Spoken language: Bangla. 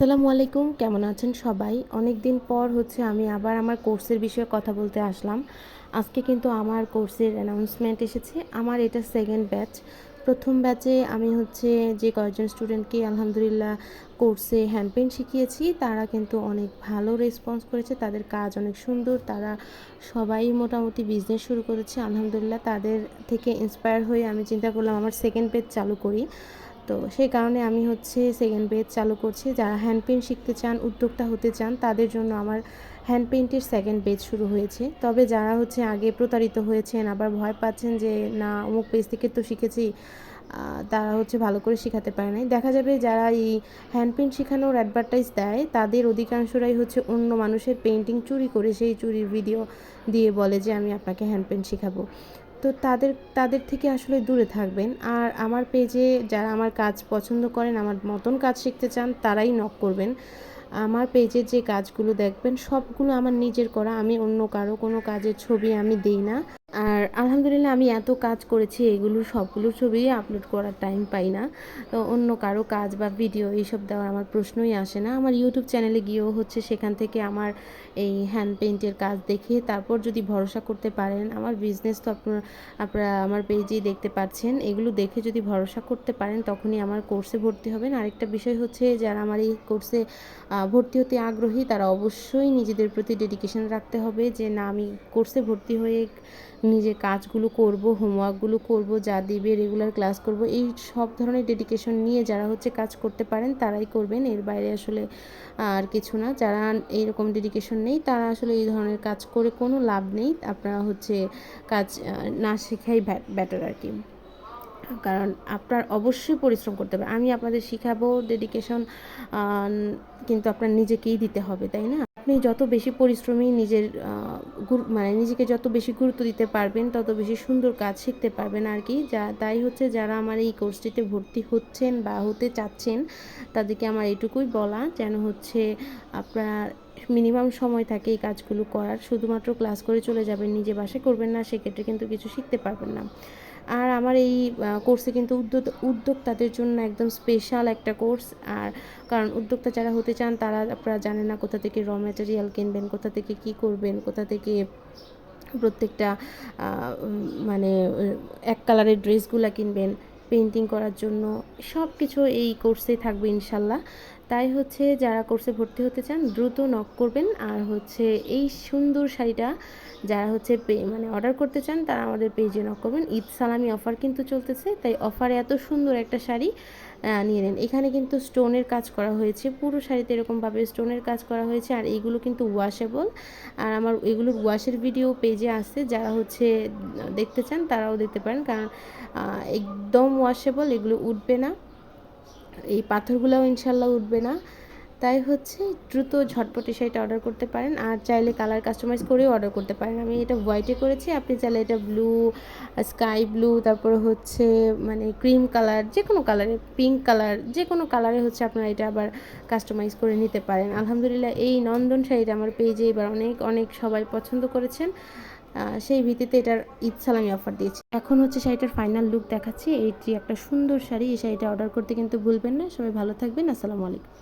আসসালামু আলাইকুম, কেমন আছেন সবাই? অনেক দিন পর হচ্ছে আমি আবার আমার কোর্সের বিষয়ে কথা বলতে আসলাম। আজকে কিন্তু আমার কোর্সের অ্যানাউন্সমেন্ট এসেছে। আমার এটা সেকেন্ড ব্যাচ প্রথম ব্যাচে আমি হচ্ছে যে কয়েকজন স্টুডেন্টকে আলহামদুলিল্লাহ কোর্সে হ্যান্ড পেন্ট শিখিয়েছি। তারা কিন্তু অনেক ভালো রেসপন্স করেছে। তাদের কাজ অনেক সুন্দর। তারা সবাই মোটামুটি বিজনেস শুরু করেছে। আলহামদুলিল্লাহ তাদের থেকে ইন্সপায়ার হয়ে আমি চিন্তা করলাম আমার সেকেন্ড পেজ চালু করি। তো সেই কারণে আমি হচ্ছে সেকেন্ড পেজ চালু করছি। যারা হ্যান্ড পেন্ট শিখতে চান, উদ্যোক্তা হতে চান, তাদের জন্য আমার হ্যান্ড পেন্টের সেকেন্ড পেজ শুরু হয়েছে। তবে যারা হচ্ছে আগে প্রতারিত হয়েছেন, আবার ভয় পাচ্ছেন যে, না, অমুক পেজ থেকে তো শিখেছি তারা হচ্ছে ভালো করে শেখাতে পারে নাই। দেখা যাবে যারা এই হ্যান্ড পেন্ট শেখানোর অ্যাডভার্টাইজ দেয়, তাদের অধিকাংশরাই হচ্ছে অন্য মানুষের পেন্টিং চুরি করে, সেই চুরির ভিডিও দিয়ে বলে যে, আমি আপনাকে হ্যান্ড পেন্ট শেখাবো। তো তাদের তাদের থেকে আসলে দূরে থাকবেন। আর আমার পেজে যারা আমার কাজ পছন্দ করেন, আমার মতন কাজ শিখতে চান, তারাই নক করবেন। আমার পেজের যে কাজগুলো দেখবেন, সবগুলো আমার নিজের করা, আমি অন্য কারও কোনো কাজের ছবি আমি দিই না। আর আলহামদুলিল্লাহ আমি এত কাজ করেছি, এগুলো সবগুলো ছবি আপলোড করার টাইম পাই না। তো অন্য কারও কাজ বা ভিডিও এইসব দেওয়ার আমার প্রশ্নই আসে না। আমার ইউটিউব চ্যানেলে গিয়েও হচ্ছে সেখান থেকে আমার এই হ্যান্ড পেইন্টের কাজ দেখে তারপর যদি ভরসা করতে পারেন, আমার বিজনেস তো আপনার, আপনারা আমার পেজেই দেখতে পাচ্ছেন। এগুলো দেখে যদি ভরসা করতে পারেন, তখনই আমার কোর্সে ভর্তি হবেন। আরেকটা বিষয় হচ্ছে, যারা আমার এই কোর্সে ভর্তি হতে আগ্রহী, তারা অবশ্যই নিজেদের প্রতি ডেডিকেশন রাখতে হবে যে, না, আমি কোর্সে ভর্তি হয়ে নিজের কাজগুলো করব হোমওয়ার্কগুলো করব, যা দিবে রেগুলার ক্লাস করব, এই সব ধরনের ডেডিকেশন নিয়ে যারা হচ্ছে কাজ করতে পারেন, তারাই করবেন। এর বাইরে আসলে আর কিছু না। যারা এইরকম ডেডিকেশন নেই, তারা আসলে এই ধরনের কাজ করে কোনো লাভ নেই। আপনারা হচ্ছে কাজ না শেখাই বেটার আর কি কারণ আপনার অবশ্যই পরিশ্রম করতে হবে। আমি আপনাদের শিখাবো ডেডিকেশন কিন্তু আপনার নিজেকেই দিতে হবে, তাই না? আপনি যত বেশি পরিশ্রমী নিজের মানে নিজেকে যত বেশি গুরুত্ব দিতে পারবেন, তত বেশি সুন্দর কাজ শিখতে পারবেন আর কি। যা, তাই হচ্ছে যারা আমার এই কোর্সটিতে ভর্তি হচ্ছেন বা হতে চাচ্ছেন, তাদেরকে আমার এটুকুই বলা যেন হচ্ছে আপনার মিনিমাম সময় থাকে এই কাজগুলো করার। শুধুমাত্র ক্লাস করে চলে যাবেন, নিজে বাসে করবেন না, সেক্ষেত্রে কিন্তু কিছু শিখতে পারবেন না। আর আমার এই কোর্সে কিন্তু উদ্যোগ উদ্যোক্তাদের জন্য একদম স্পেশাল একটা কোর্স আর কারণ উদ্যোক্তা যারা হতে চান তারা আপনারা জানেন না কোথা থেকে র ম্যাটেরিয়াল কিনবেন, কোথা থেকে কি করবেন, কোথা থেকে প্রত্যেকটা মানে এক কালারের ড্রেসগুলো কিনবেন পেন্টিং করার জন্য সব কিছু এই কোর্সেই থাকবে ইনশাল্লাহ। তাই হচ্ছে যারা কোর্সে ভর্তি হতে চান, দ্রুত নক করবেন। আর হচ্ছে এই সুন্দর শাড়িটা যারা হচ্ছে মানে অর্ডার করতে চান, তারা আমাদের পেজে নক করবেন। ঈদ সালামি অফার কিন্তু চলতেছে, তাই অফারে এত সুন্দর একটা শাড়ি নিয়ে নেন। এখানে কিন্তু স্টোনের কাজ করা হয়েছে, পুরো শাড়িতে এরকমভাবে স্টোনের কাজ করা হয়েছে, আর এইগুলো কিন্তু ওয়াশেবল আর আমার এগুলোর ওয়াশের ভিডিও পেজে আসছে যারা হচ্ছে দেখতে চান, তারাও দেখতে পারেন। কারণ একদম ওয়াশেবল এগুলো উঠবে না। এই পাথরগুলোও ইনশাল্লাহ উঠবে না। তাই হচ্ছে দ্রুত ঝটপট শাড়িটা অর্ডার করতে পারেন। আর চাইলে কালার কাস্টমাইজ করেও অর্ডার করতে পারেন। আমি এটা হোয়াইটে করেছি। আপনি চাইলে এটা ব্লু স্কাই ব্লু তারপরে হচ্ছে মানে ক্রিম কালার যে কোনো কালারে পিঙ্ক কালার যে কোনো কালারে হচ্ছে আপনারা এটা আবার কাস্টমাইজ করে নিতে পারেন। আলহামদুলিল্লাহ এই নন্দন শাড়িটা আমার পেজে এবার অনেক অনেক সবাই পছন্দ করেছেন। সেই ভিত্তিতে এটার ঈদ সালামি অফার দিয়েছি। এখন হচ্ছে শাড়িটার ফাইনাল লুক দেখাচ্ছি। এইটি একটা সুন্দর শাড়ি, এই শাড়িটা অর্ডার করতে কিন্তু ভুলবেন না। সবাই ভালো থাকবেন। আসসালামু আলাইকুম।